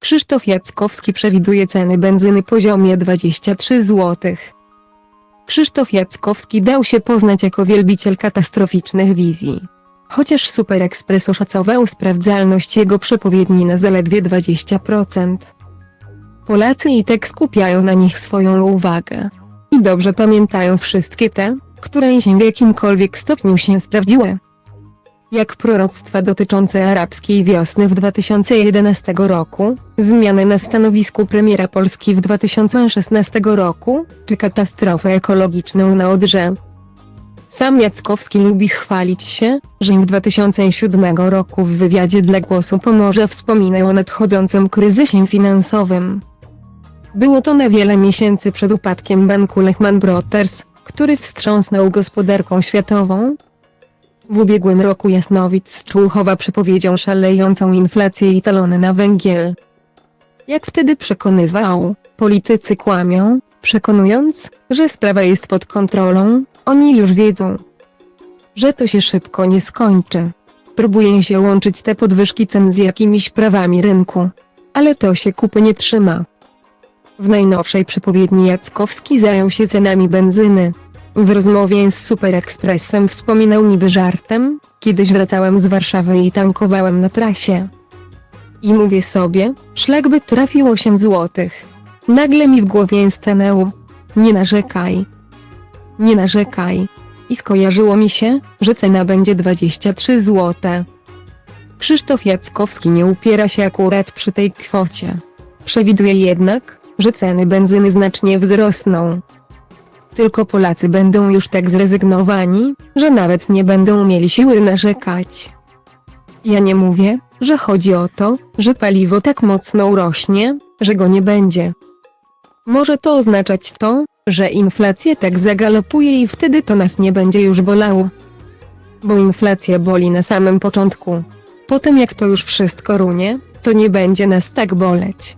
Krzysztof Jackowski przewiduje ceny benzyny poziomie 23 zł. Krzysztof Jackowski dał się poznać jako wielbiciel katastroficznych wizji. Chociaż Super Express oszacował sprawdzalność jego przepowiedni na zaledwie 20%. Polacy i tak skupiają na nich swoją uwagę. I dobrze pamiętają wszystkie te, które się w jakimkolwiek stopniu się sprawdziły. Jak proroctwa dotyczące arabskiej wiosny w 2011 roku, zmiany na stanowisku premiera Polski w 2016 roku, czy katastrofę ekologiczną na Odrze. Sam Jackowski lubi chwalić się, że w 2007 roku w wywiadzie dla Głosu Pomorza wspominał o nadchodzącym kryzysie finansowym. Było to na wiele miesięcy przed upadkiem banku Lehman Brothers, który wstrząsnął gospodarką światową. W ubiegłym roku Jasnowic Człuchowa przepowiedział szalejącą inflację i talony na węgiel. Jak wtedy przekonywał, politycy kłamią, przekonując, że sprawa jest pod kontrolą, oni już wiedzą, że to się szybko nie skończy. Próbuje się łączyć te podwyżki cen z jakimiś prawami rynku. Ale to się kupy nie trzyma. W najnowszej przepowiedni Jackowski zajął się cenami benzyny. W rozmowie z Super Expressem wspominał niby żartem, kiedyś wracałem z Warszawy i tankowałem na trasie. I mówię sobie, szlak by trafił 8 złotych. Nagle mi w głowie stanęło. Nie narzekaj. Nie narzekaj. I skojarzyło mi się, że cena będzie 23 złote. Krzysztof Jackowski nie upiera się akurat przy tej kwocie. Przewiduje jednak, że ceny benzyny znacznie wzrosną. Tylko Polacy będą już tak zrezygnowani, że nawet nie będą mieli siły narzekać. Ja nie mówię, że chodzi o to, że paliwo tak mocno urośnie, że go nie będzie. Może to oznaczać to, że inflacja tak zagalopuje i wtedy to nas nie będzie już bolało. Bo inflacja boli na samym początku. Potem jak to już wszystko runie, to nie będzie nas tak boleć.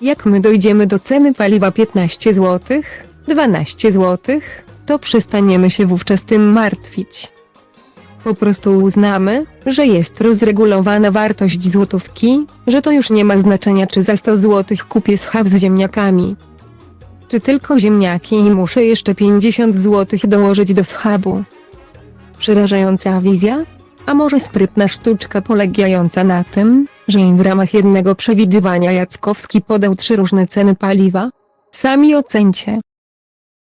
Jak my dojdziemy do ceny paliwa 15 zł, 12 zł, to przestaniemy się wówczas tym martwić. Po prostu uznamy, że jest rozregulowana wartość złotówki, że to już nie ma znaczenia czy za 100 zł kupię schab z ziemniakami. Czy tylko ziemniaki i muszę jeszcze 50 zł dołożyć do schabu. Przerażająca wizja? A może sprytna sztuczka polegająca na tym, że w ramach jednego przewidywania Jackowski podał trzy różne ceny paliwa? Sami ocencie.